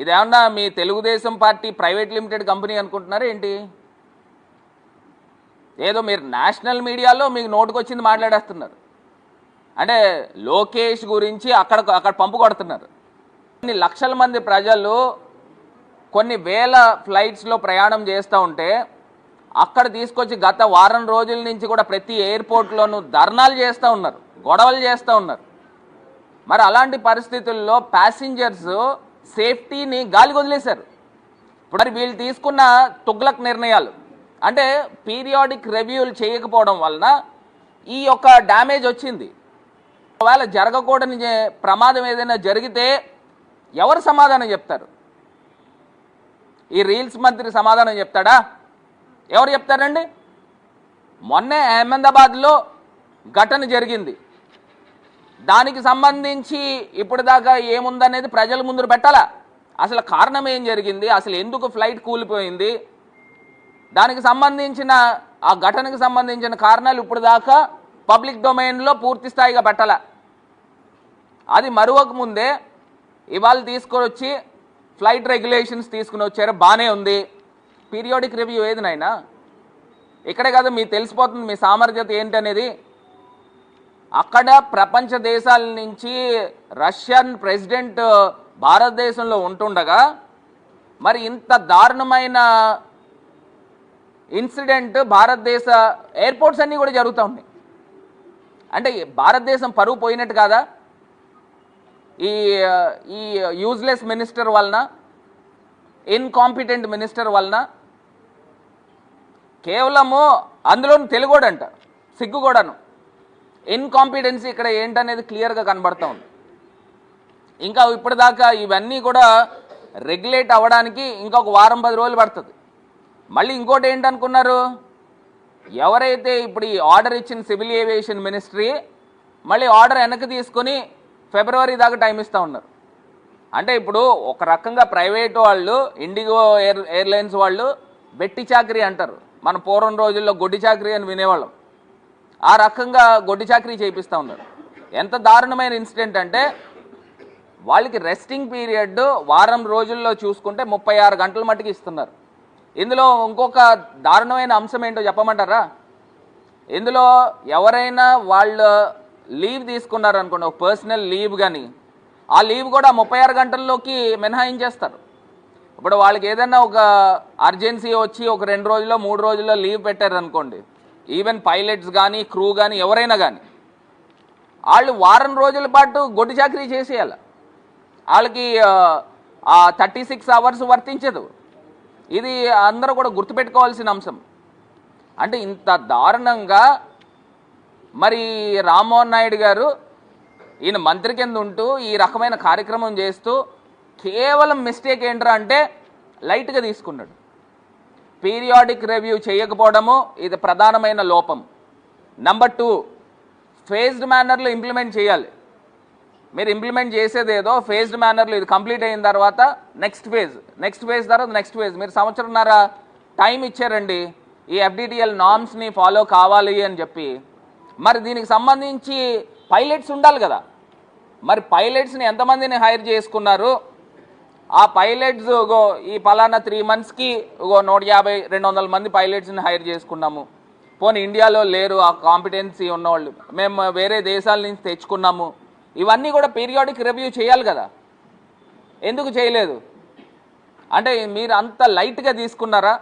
ఇదేమన్నా మీ Telugu Desam party private limited company అనుకుంటున్నారా ఏంటి? ఏదో మీరు నేషనల్ మీడియాలో మీకు నోటుకొచ్చింది మాట్లాడేస్తున్నారు. అంటే లోకేష్ గురించి అక్కడ అక్కడ పంపు కొడుతున్నారు. కొన్ని లక్షల మంది ప్రజలు కొన్ని వేల ఫ్లైట్స్లో ప్రయాణం చేస్తూ ఉంటే అక్కడ తీసుకొచ్చి గత వారం రోజుల నుంచి కూడా ప్రతి ఎయిర్పోర్ట్లోనూ ధర్నాలు చేస్తూ ఉన్నారు గొడవలు చేస్తూ ఉన్నారు. మరి అలాంటి పరిస్థితుల్లో ప్యాసింజర్స్ సేఫ్టీని గాలికి వదిలేశారు. ఇప్పుడు మరి వీళ్ళు తీసుకున్న తుగ్లక్ నిర్ణయాలు. అంటే పీరియాడిక్ రివ్యూలు చేయకపోవడం వలన ఈ యొక్క డ్యామేజ్ వచ్చింది. ఒకవేళ జరగకూడని ప్రమాదం ఏదైనా జరిగితే ఎవరు సమాధానం చెప్తారు? ఈ రీల్స్ మంత్రి సమాధానం చెప్తాడా? ఎవరు చెప్తారండి? మొన్నే అహ్మదాబాద్లో ఘటన జరిగింది. దానికి సంబంధించి ఇప్పుడు దాకా ఏముందనేది ప్రజల ముందు పెట్టాలా? అసలు కారణం ఏం జరిగింది? అసలు ఎందుకు ఫ్లైట్ కూలిపోయింది? దానికి సంబంధించిన ఆ ఘటనకు సంబంధించిన కారణాలు ఇప్పుడు దాకా పబ్లిక్ డొమైన్లో పూర్తి స్థాయిగా పెట్టాల? అది మరొక ముందే ఇవాళ తీసుకొని వచ్చి ఫ్లైట్ రెగ్యులేషన్స్ తీసుకుని వచ్చారు బాగానే ఉంది. పీరియాడిక్ రివ్యూ ఏది నాయనా? ఇక్కడే కదా మీకు తెలిసిపోతుంది మీ సామర్థ్యత ఏంటనేది. అక్కడ ప్రపంచ దేశాల నుంచి రష్యన్ ప్రెసిడెంట్ భారతదేశంలో ఉంటుండగా మరి ఇంత దారుణమైన ఇన్సిడెంట్ భారతదేశ ఎయిర్పోర్ట్స్ అన్నీ కూడా జరుగుతూ ఉన్నాయి. అంటే భారతదేశం పరువు పోయినట్టు కాదా? ఈ ఈ యూజ్లెస్ మినిస్టర్ వలన ఇన్కాంపిటెంట్ మినిస్టర్ వలన కేవలము అందులోను తెలుగోడంట సిగ్గు కూడాను ఇన్కాంపిటెన్సీ ఇక్కడ ఏంటనేది క్లియర్గా కనబడతా ఉంది. ఇంకా ఇప్పటిదాకా ఇవన్నీ కూడా రెగ్యులేట్ అవ్వడానికి ఇంకొక వారం పది రోజులు పడుతుంది. మళ్ళీ ఇంకోటి ఏంటనుకున్నారు? ఎవరైతే ఇప్పుడు ఈ ఆర్డర్ ఇచ్చిన సివిల్ ఏవియేషన్ మినిస్ట్రీ మళ్ళీ ఆర్డర్ వెనక్కి తీసుకొని ఫిబ్రవరి దాకా టైం ఇస్తూ ఉన్నారు. అంటే ఇప్పుడు ఒక రకంగా ప్రైవేట్ వాళ్ళు ఇండిగో ఎయిర్ ఎయిర్లైన్స్ వాళ్ళు బెట్టి చాకరీ అంటారు. మన పూర్వం రోజుల్లో గొడ్డి చాకరీ అని వినేవాళ్ళం. ఆ రకంగా గొడ్డి చాకరీ చేయిస్తూ ఉన్నాడు. ఎంత దారుణమైన ఇన్సిడెంట్ అంటే వాళ్ళకి రెస్టింగ్ పీరియడ్ వారం రోజుల్లో చూసుకుంటే ముప్పై ఆరు గంటల మట్టుకు ఇస్తున్నారు. ఇందులో ఇంకొక దారుణమైన అంశం ఏంటో చెప్పమంటారా? ఇందులో ఎవరైనా వాళ్ళు లీవ్ తీసుకున్నారు అనుకోండి ఒక పర్సనల్ లీవ్ కానీ ఆ లీవ్ కూడా ముప్పై ఆరు గంటల్లోకి మినహాయించేస్తారు. ఇప్పుడు వాళ్ళకి ఏదైనా ఒక అర్జెన్సీ వచ్చి ఒక రెండు రోజుల్లో మూడు రోజుల్లో లీవ్ పెట్టారనుకోండి ఈవెన్ పైలట్స్ కానీ క్రూ కానీ ఎవరైనా కానీ వాళ్ళు వారం రోజుల పాటు గొడ్డు చాకరీ చేసేయాలి. వాళ్ళకి థర్టీ సిక్స్ అవర్స్ వర్తించదు. ఇది అందరూ కూడా గుర్తుపెట్టుకోవాల్సిన అంశం. అంటే ఇంత దారుణంగా మరి రామ్మోహన్ నాయుడు గారు ఈయన మంత్రి కింద ఉంటూ ఈ రకమైన కార్యక్రమం చేస్తూ కేవలం మిస్టేక్ ఏంట్రా అంటే లైట్గా తీసుకున్నాడు. పీరియాడిక్ రివ్యూ చేయకపోవడము ఇది ప్రధానమైన లోపం. నంబర్ టూ ఫేజ్డ్ మేనర్లో ఇంప్లిమెంట్ చేయాలి. మీరు ఇంప్లిమెంట్ చేసేది ఏదో ఫేజ్డ్ మేనర్లో ఇది కంప్లీట్ అయిన తర్వాత నెక్స్ట్ ఫేజ్ నెక్స్ట్ ఫేజ్ తర్వాత నెక్స్ట్ ఫేజ్ మీరు సంవత్సరంన్నర టైం ఇచ్చారండి ఈ ఎఫ్డిటిఎల్ నామ్స్ని ఫాలో కావాలి అని చెప్పి. మరి దీనికి సంబంధించి పైలట్స్ ఉండాలి కదా. మరి పైలట్స్ని ఎంతమందిని హైర్ చేసుకున్నారు? ఆ పైలట్స్ గో ఈ పలానా త్రీ మంత్స్కి గో నూట యాభై రెండు వందల మంది పైలట్స్ని హైర్ చేసుకున్నాము. పోనీ ఇండియాలో లేరు ఆ కాంపిటెన్సీ ఉన్నవాళ్ళు మేము వేరే దేశాల నుంచి తెచ్చుకున్నాము. ఇవన్నీ కూడా పీరియాడిక్ రివ్యూ చేయాలి కదా. ఎందుకు చేయలేదు? అంటే మీరు అంత లైట్గా తీసుకున్నారా?